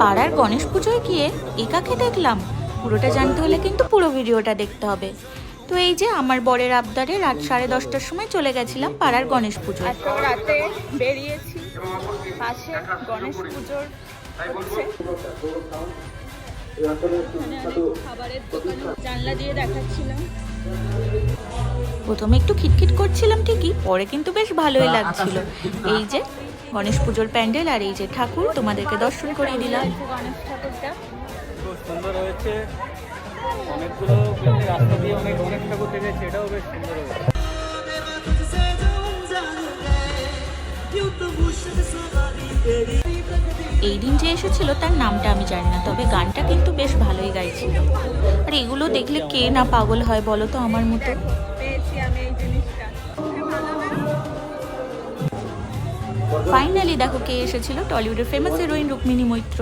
পাড়ার গণেশ পুজোয় গিয়ে একাকে দেখলাম। পুরোটা জানতে হলে কিন্তু পুরো ভিডিওটা দেখতে হবে। তো এই যে আমার বরের আবদারে রাত সাড়ে দশটার সময় চলে গেছিলাম পাড়ার গণেশ আজকে রাতে বেরিয়েছি, পাশে গণেশ পুজোর খাবারের দোকানে জানলা দিয়ে দেখাচ্ছিলাম। প্রথমে একটু খিটখিট করছিলাম ঠিকই পরে কিন্তু বেশ ভালোই লাগছিল। এই যে গণেশ পুজোর প্যান্ডেল আর এই যে ঠাকুর তোমাদেরকে দর্শন করিয়ে দিলাম। গণেশ ঠাকুরটা খুব সুন্দর হয়েছে। অনেকগুলো রাস্তা দিয়ে অনেক অনেক ঠাকুর দেখেছি এটাও বেশ সুন্দর হয়েছে। এই দিন যে এসেছিল তার নামটা আমি জানি না তবে গানটা কিন্তু বেশ ভালোই গাইছিল। আর এগুলো দেখলে কে না পাগল হয় বলো তো আমার মতো? ফাইনালি দেখো কে এসেছিল টলিউডের ফেমাস হিরোইন রুক্মিণী মৈত্র।